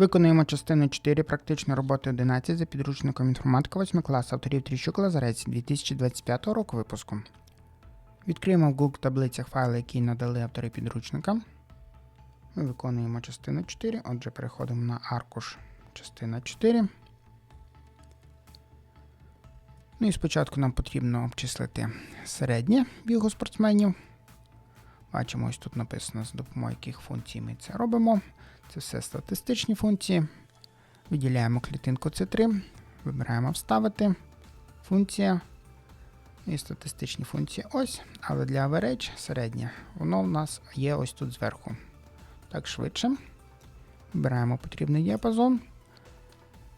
Виконуємо частину 4 практичної роботи 11 за підручником інформатика 8 класу авторів Тріщук Лазарець 2025 року випуску. Відкриємо в Google таблицях файли, які надали автори підручника. Ми виконуємо частину 4, отже, переходимо на аркуш частина 4. Ну і спочатку нам потрібно обчислити середнє бігу спортсменів. Бачимо, ось тут написано, з допомогою яких функцій ми це робимо. Це все статистичні функції. Виділяємо клітинку C3, вибираємо Вставити, функція і статистичні функції ось, але для average середнє, воно в нас є ось тут зверху. Так швидше. Вибираємо потрібний діапазон,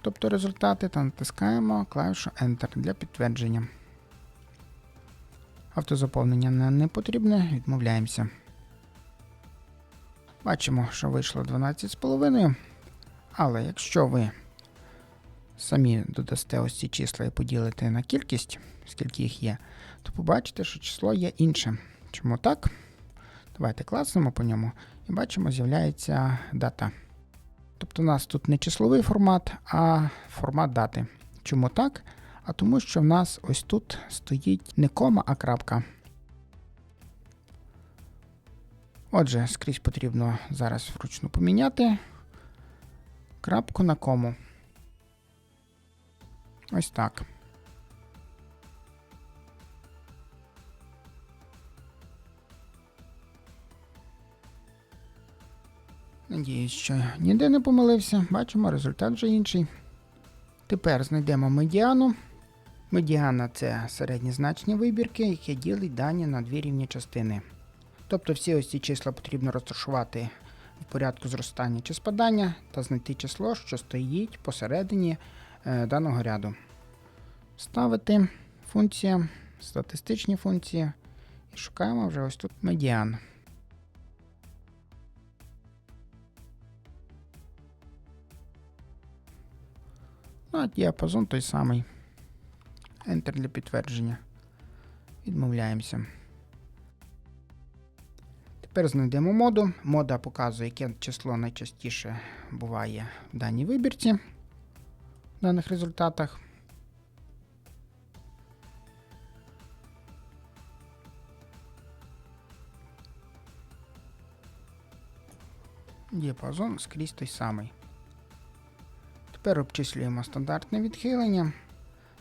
тобто результати, та натискаємо клавішу Enter для підтвердження. Автозаповнення не потрібне, відмовляємося. Бачимо, що вийшло 12,5. Але якщо ви самі додасте ось ці числа і поділите на кількість, скільки їх є, то побачите, що число є інше. Чому так? Давайте класнемо по ньому і бачимо, з'являється дата. Тобто у нас тут не числовий формат, а формат дати. Чому так? А тому, що в нас ось тут стоїть не кома, а крапка. Отже, скрізь потрібно зараз вручну поміняти крапку на кому. Ось так. Надіюсь, що ніде не помилився. Бачимо, результат вже інший. Тепер знайдемо медіану. Медіана це середнє значення вибірки, яке ділить дані на дві рівні частини. Тобто всі ось ці числа потрібно розташувати в порядку зростання чи спадання та знайти число, що стоїть посередині е, даного ряду. Ставити функція, статистичні функції і шукаємо вже ось тут медіан. Ну, а діапазон той самий. Enter для підтвердження. Відмовляємося. Тепер знайдемо моду. Мода показує, яке число найчастіше буває в даній вибірці, в даних результатах. Діапазон скрізь той самий. Тепер обчислюємо стандартне відхилення,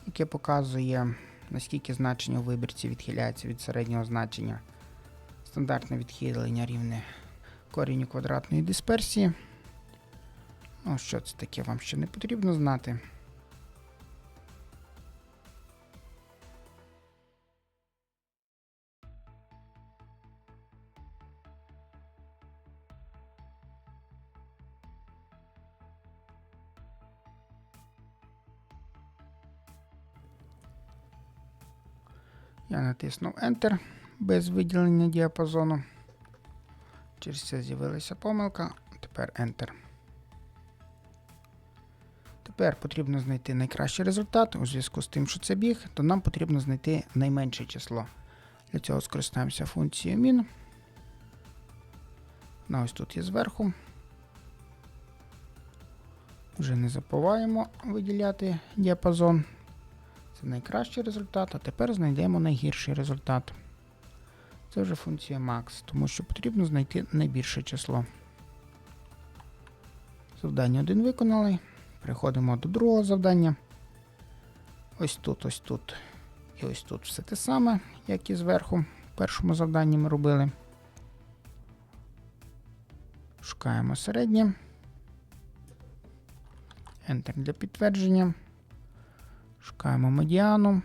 яке показує, наскільки значення у вибірці відхиляється від середнього значення. Стандартне відхилення рівне корінню квадратної дисперсії. Ну, що це таке, вам ще не потрібно знати. Я натиснув Enter без виділення діапазону. Через це з'явилася помилка. Тепер Enter. Тепер потрібно знайти найкращий результат. У зв'язку з тим, що це біг, то нам потрібно знайти найменше число. Для цього скористаємося функцією min. Вона ось тут є зверху. Вже не забуваємо виділяти діапазон. Це найкращий результат, а тепер знайдемо найгірший результат. Це вже функція max, тому що потрібно знайти найбільше число. Завдання 1 виконали. Переходимо до другого завдання. Ось тут, ось тут і ось тут все те саме, як і зверху. В першому завданні ми робили. Шукаємо середнє. Enter для підтвердження. Шукаємо медіану.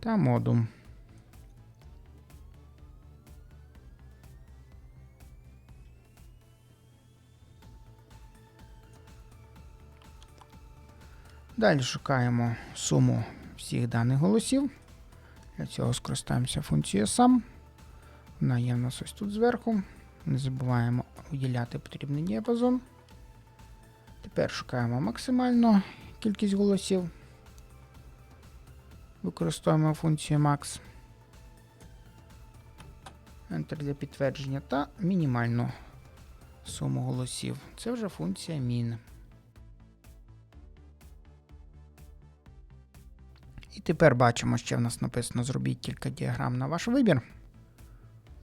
Та моду. Далі шукаємо суму всіх даних голосів. Для цього скористаємося функцією сам. Вона є в нас ось тут зверху. Не забуваємо виділяти потрібний діапазон. Тепер шукаємо максимально кількість голосів. Використовуємо функцію max. Enter для підтвердження та мінімальну суму голосів. Це вже функція min. І тепер бачимо, що в нас написано зробіть кілька діаграм на ваш вибір.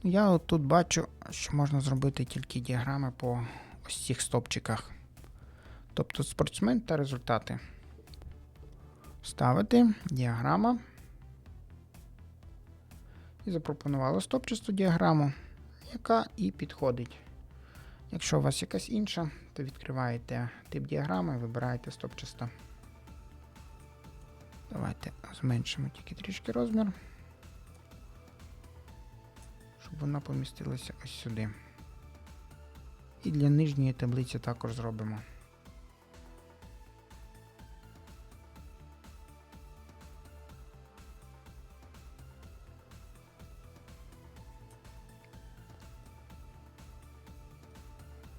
Я от тут бачу, що можна зробити тільки діаграми по ось цих стопчиках. Тобто спортсмен та результати. Ставити діаграма. І запропонували стопчасту діаграму, яка і підходить. Якщо у вас якась інша, то відкриваєте тип діаграми і вибираєте стопчаста. Давайте зменшимо тільки трішки розмір, щоб вона помістилася ось сюди. І для нижньої таблиці також зробимо.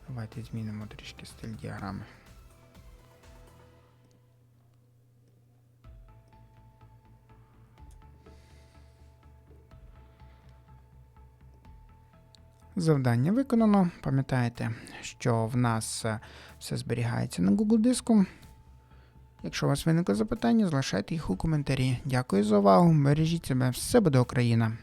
Давайте змінимо трішки стиль діаграми. Завдання виконано. Пам'ятаєте, що в нас е, все зберігається на Google диску. Якщо у вас виникли запитання, залишайте їх у коментарі. Дякую за увагу. Бережіть себе. Все буде Україна!